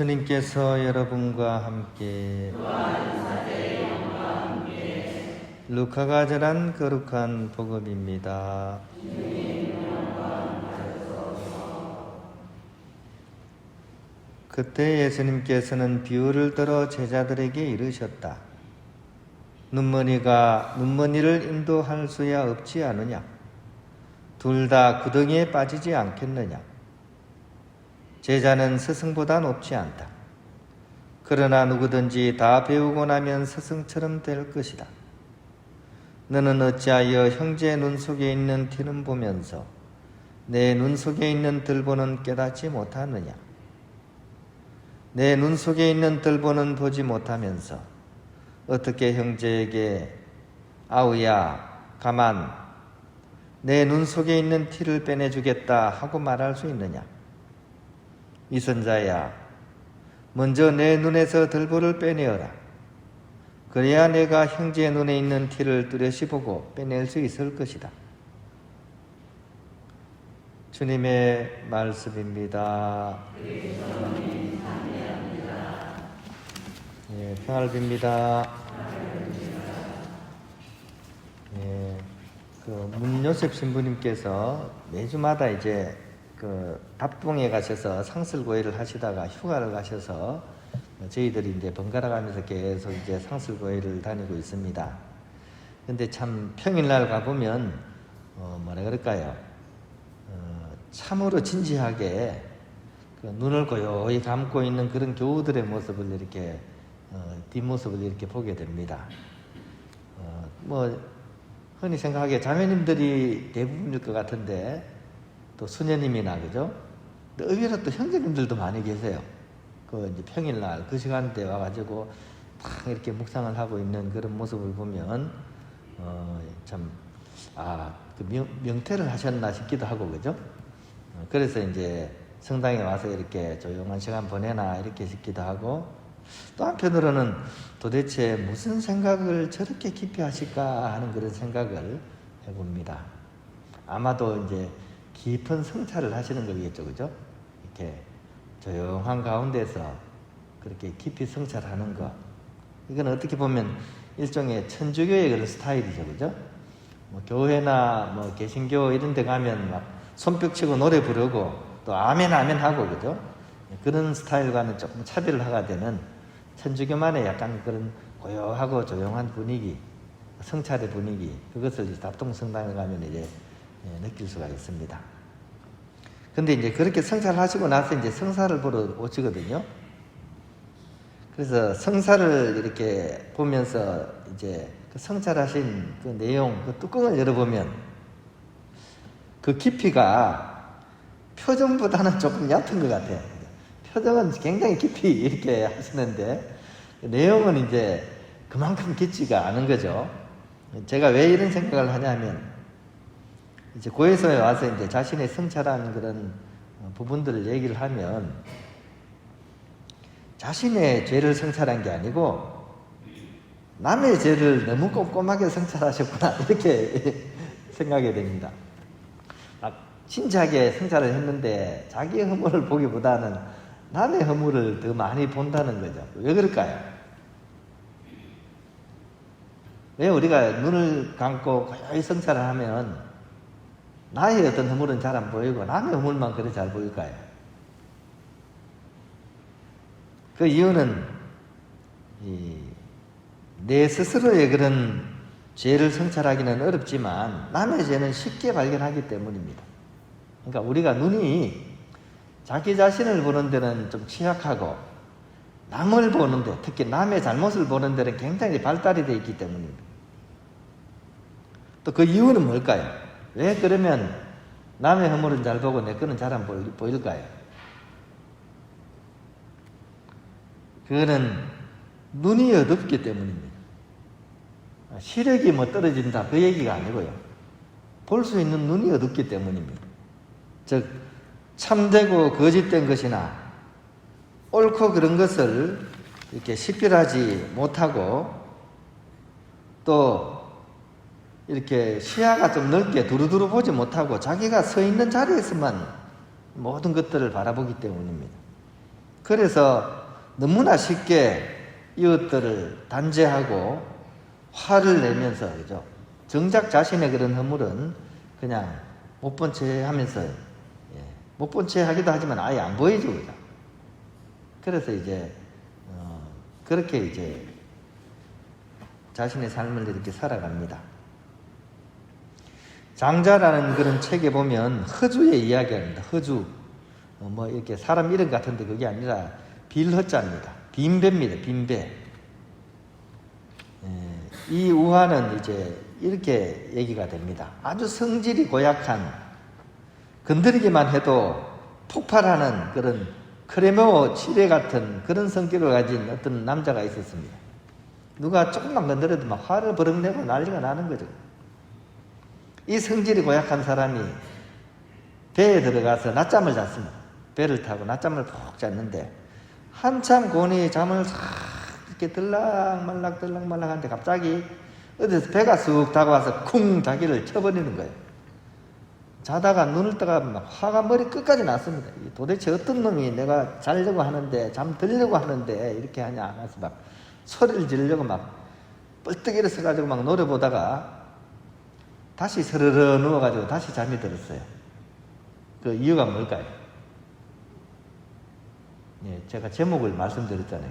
주님께서 여러분과 함께 루카가 전한 거룩한 복음입니다. 그때 예수님께서는 비유를 들어 제자들에게 이르셨다. 눈머니가 눈머니를 인도할 수야 없지 않느냐? 둘 다 구덩이에 빠지지 않겠느냐? 제자는 스승보다 높지 않다. 그러나 누구든지 다 배우고 나면 스승처럼 될 것이다. 너는 어찌하여 형제 눈 속에 있는 티는 보면서 내 눈 속에 있는 들보는 깨닫지 못하느냐? 내 눈 속에 있는 들보는 보지 못하면서 어떻게 형제에게 아우야 가만 내 눈 속에 있는 티를 빼내주겠다 하고 말할 수 있느냐? 이 선자야 먼저 내 눈에서 들보를 빼내어라. 그래야 내가 형제의 눈에 있는 티를 뚜렷이 보고 빼낼 수 있을 것이다. 주님의 말씀입니다. 예, 평화를 빕니다. 예, 그 문 요셉 신부님께서 매주마다 이제 그 답동에 가셔서 상설고해를 하시다가 휴가를 가셔서 저희들이 이제 번갈아 가면서 계속 이제 상설고해를 다니고 있습니다. 근데 참 평일날 가보면 어 뭐라 그럴까요? 어 참으로 진지하게 그 눈을 고요히 감고 있는 그런 교우들의 모습을 이렇게 어 뒷모습을 이렇게 보게 됩니다. 어 뭐 흔히 생각하기에 자매님들이 대부분일 것 같은데 또 수녀님이나 그죠? 의외로 또 형제님들도 많이 계세요. 그 이제 평일날 그 시간대 와가지고 탁 이렇게 묵상을 하고 있는 그런 모습을 보면 어 참 아 그 명태를 하셨나 싶기도 하고 그죠? 어, 그래서 이제 성당에 와서 이렇게 조용한 시간 보내나 이렇게 싶기도 하고 또 한편으로는 도대체 무슨 생각을 저렇게 깊이 하실까 하는 그런 생각을 해봅니다. 아마도 이제 깊은 성찰을 하시는 거겠죠, 그죠? 이렇게 조용한 가운데서 그렇게 깊이 성찰하는 거. 이건 어떻게 보면 일종의 천주교의 그런 스타일이죠, 그죠? 뭐 교회나 뭐 개신교 이런 데 가면 막 손뼉 치고 노래 부르고 또 아멘 아멘 하고 그죠? 그런 스타일과는 조금 차별을 하가 되는 천주교만의 약간 그런 고요하고 조용한 분위기, 성찰의 분위기, 그것을 이제 답동성당에 가면 이제 예, 느낄 수가 있습니다. 근데 이제 그렇게 성찰하시고 나서 이제 성사를 보러 오시거든요. 그래서 성사를 이렇게 보면서 이제 그 성찰하신 그 내용, 그 뚜껑을 열어보면 그 깊이가 표정보다는 조금 얕은 것 같아요. 표정은 굉장히 깊이 이렇게 하시는데 내용은 이제 그만큼 깊지가 않은 거죠. 제가 왜 이런 생각을 하냐면 이제 고해소에 와서 이제 자신의 성찰한 그런 부분들을 얘기를 하면 자신의 죄를 성찰한 게 아니고 남의 죄를 너무 꼼꼼하게 성찰하셨구나 이렇게 생각이 됩니다. 아, 진지하게 성찰을 했는데 자기의 허물을 보기보다는 남의 허물을 더 많이 본다는 거죠. 왜 그럴까요? 왜 우리가 눈을 감고 고요히 성찰을 하면 나의 어떤 허물은 잘 안 보이고 남의 허물만 그래 잘 보일까요? 그 이유는 내 스스로의 그런 죄를 성찰하기는 어렵지만 남의 죄는 쉽게 발견하기 때문입니다. 그러니까 우리가 눈이 자기 자신을 보는 데는 좀 취약하고 남을 보는데 특히 남의 잘못을 보는 데는 굉장히 발달이 되어 있기 때문입니다. 또 그 이유는 뭘까요? 왜 그러면 남의 허물은 잘 보고 내 거는 잘 안 보일까요? 그거는 눈이 어둡기 때문입니다. 시력이 뭐 떨어진다 그 얘기가 아니고요. 볼 수 있는 눈이 어둡기 때문입니다. 즉 참되고 거짓된 것이나 옳고 그런 것을 이렇게 식별하지 못하고 또 이렇게 시야가 좀 넓게 두루두루 보지 못하고 자기가 서 있는 자리에서만 모든 것들을 바라보기 때문입니다. 그래서 너무나 쉽게 이웃들을 단죄하고 화를 내면서 그죠. 정작 자신의 그런 허물은 그냥 못 본 채 하면서 예, 못본 채 하기도 하지만 아예 안 보이죠, 그죠. 그래서 이제 어, 그렇게 이제 자신의 삶을 이렇게 살아갑니다. 장자라는 그런 책에 보면 허주의 이야기합니다. 허주. 어, 뭐 이렇게 사람 이름 같은데 그게 아니라 빌허자입니다. 빈배입니다. 빈배. 예, 이 우화는 이제 이렇게 얘기가 됩니다. 아주 성질이 고약한 건드리기만 해도 폭발하는 그런 크레모 치레 같은 그런 성격을 가진 어떤 남자가 있었습니다. 누가 조금만 건드려도 막 화를 버럭내고 난리가 나는 거죠. 이 성질이 고약한 사람이 배에 들어가서 낮잠을 잤습니다. 배를 타고 낮잠을 푹 잤는데 한참 곤히 잠을 싹 이렇게 들락말락 들락말락 하는데 갑자기 어디서 배가 쑥 다가와서 쿵 자기를 쳐버리는 거예요. 자다가 눈을 뜨가 막 화가 머리 끝까지 났습니다. 이 도대체 어떤 놈이 내가 자려고 하는데 잠 들려고 하는데 이렇게 하냐 하면서 막 소리를 지르려고 막 뻘떡 일어서 가지고 막 노래 보다가 다시 서르르 누워가지고 다시 잠이 들었어요. 그 이유가 뭘까요? 예, 제가 제목을 말씀드렸잖아요.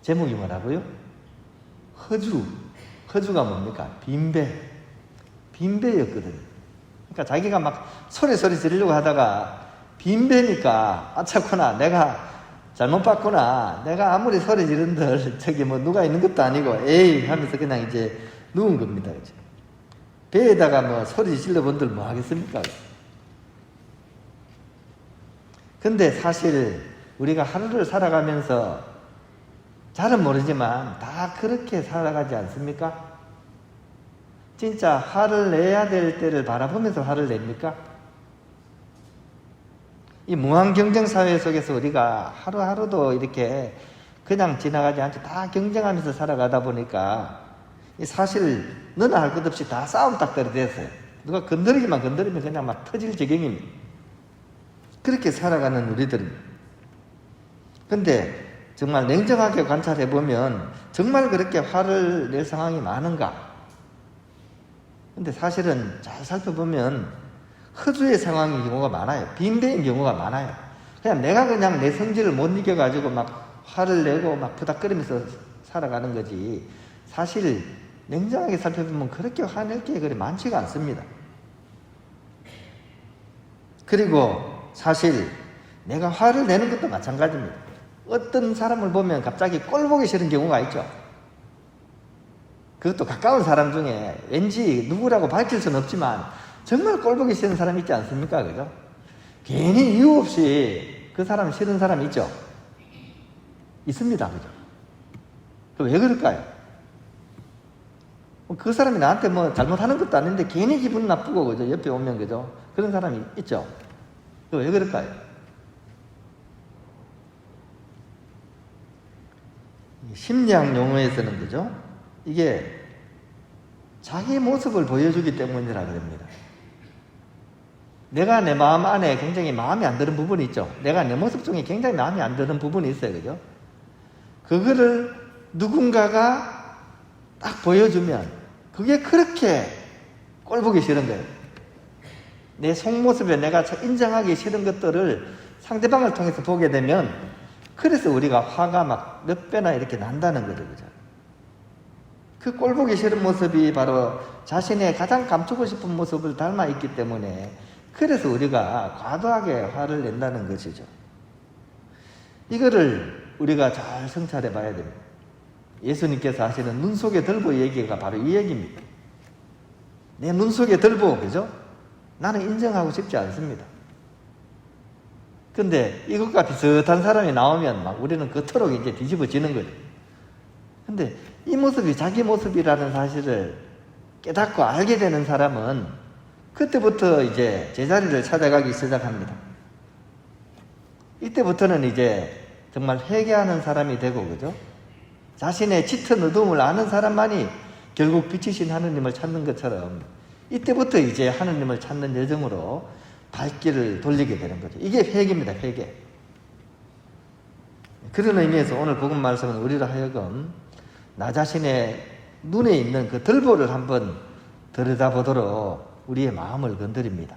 제목이 뭐라고요? 허주. 허주가 뭡니까? 빈배. 빈배였거든요. 그러니까 자기가 막 소리 소리 지르려고 하다가 빈배니까 아차구나 내가 잘못 봤구나 내가 아무리 소리 지른들 저기 뭐 누가 있는 것도 아니고 에이 하면서 그냥 이제 누운 겁니다. 그죠? 배에다가 뭐 소리 질러본들 뭐 하겠습니까? 근데 사실 우리가 하루를 살아가면서 잘은 모르지만 다 그렇게 살아가지 않습니까? 진짜 화를 내야 될 때를 바라보면서 화를 냅니까? 이 무한 경쟁 사회 속에서 우리가 하루하루도 이렇게 그냥 지나가지 않고 다 경쟁하면서 살아가다 보니까 사실 너나 할 것 없이 다 싸움 딱들이 됐어요. 누가 건드리기만 건드리면 그냥 막 터질 지경입니다. 그렇게 살아가는 우리들입니다. 근데 정말 냉정하게 관찰해 보면 정말 그렇게 화를 낼 상황이 많은가? 근데 사실은 잘 살펴보면 허주의 상황인 경우가 많아요. 빈배인 경우가 많아요. 그냥 내가 그냥 내 성질을 못 이겨가지고 막 화를 내고 막 부닥거리면서 살아가는 거지. 사실 냉정하게 살펴보면 그렇게 화낼 게 그리 많지가 않습니다. 그리고 사실 내가 화를 내는 것도 마찬가지입니다. 어떤 사람을 보면 갑자기 꼴 보기 싫은 경우가 있죠. 그것도 가까운 사람 중에 왠지 누구라고 밝힐 수는 없지만 정말 꼴 보기 싫은 사람 있지 않습니까? 그죠? 괜히 이유 없이 그 사람 싫은 사람 있죠? 있습니다. 그죠? 왜 그럴까요? 그 사람이 나한테 뭐 잘못하는 것도 아닌데 괜히 기분 나쁘고 그죠? 옆에 오면 그죠? 그런 사람이 있죠? 왜 그럴까요? 심리학 용어에서는 그죠? 이게 자기 모습을 보여주기 때문이라 그럽니다. 내가 내 마음 안에 굉장히 마음에 안 드는 부분이 있죠. 내가 내 모습 중에 굉장히 마음에 안 드는 부분이 있어요. 그죠? 그거를 누군가가 딱 보여주면 그게 그렇게 꼴보기 싫은 거예요. 내 속모습에 내가 인정하기 싫은 것들을 상대방을 통해서 보게 되면 그래서 우리가 화가 막 몇 배나 이렇게 난다는 거죠. 그죠? 그 꼴보기 싫은 모습이 바로 자신의 가장 감추고 싶은 모습을 닮아 있기 때문에 그래서 우리가 과도하게 화를 낸다는 것이죠. 이거를 우리가 잘 성찰해 봐야 됩니다. 예수님께서 하시는 눈 속에 들보 얘기가 바로 이 얘기입니다. 내 눈 속에 들보, 그죠? 나는 인정하고 싶지 않습니다. 근데 이것과 비슷한 사람이 나오면 막 우리는 그토록 이제 뒤집어지는 거죠. 근데 이 모습이 자기 모습이라는 사실을 깨닫고 알게 되는 사람은 그때부터 이제 제자리를 찾아가기 시작합니다. 이때부터는 이제 정말 회개하는 사람이 되고, 그죠? 자신의 짙은 어둠을 아는 사람만이 결국 빛이신 하느님을 찾는 것처럼 이때부터 이제 하느님을 찾는 여정으로 발길을 돌리게 되는 거죠. 이게 회개입니다, 회개. 그런 의미에서 오늘 복음 말씀은 우리로 하여금 나 자신의 눈에 있는 그 들보를 한번 들여다보도록 우리의 마음을 건드립니다.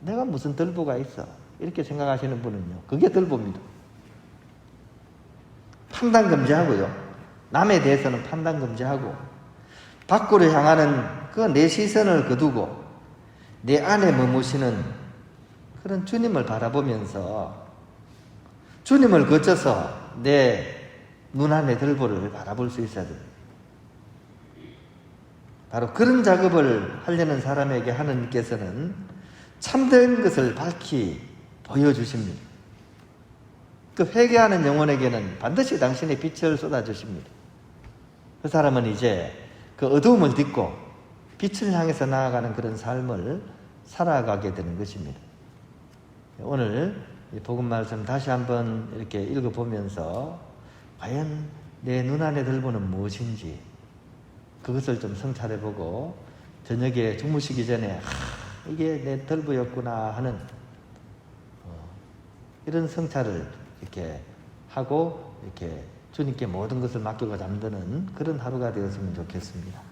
내가 무슨 들보가 있어? 이렇게 생각하시는 분은요. 그게 들보입니다. 판단 금지하고요. 남에 대해서는 판단 금지하고 밖으로 향하는 그 내 시선을 거두고 내 안에 머무시는 그런 주님을 바라보면서 주님을 거쳐서 내 눈안의 들보를 바라볼 수 있어야 됩니다. 바로 그런 작업을 하려는 사람에게 하느님께서는 참된 것을 밝히 보여주십니다. 그 회개하는 영혼에게는 반드시 당신의 빛을 쏟아주십니다. 그 사람은 이제 그 어두움을 딛고 빛을 향해서 나아가는 그런 삶을 살아가게 되는 것입니다. 오늘 이 복음 말씀 다시 한번 이렇게 읽어보면서 과연 내 눈안에 들보는 무엇인지 그것을 좀 성찰해보고 저녁에 주무시기 전에 아, 이게 내 들보였구나 하는 어, 이런 성찰을 이렇게 하고 이렇게 주님께 모든 것을 맡기고 잠드는 그런 하루가 되었으면 좋겠습니다.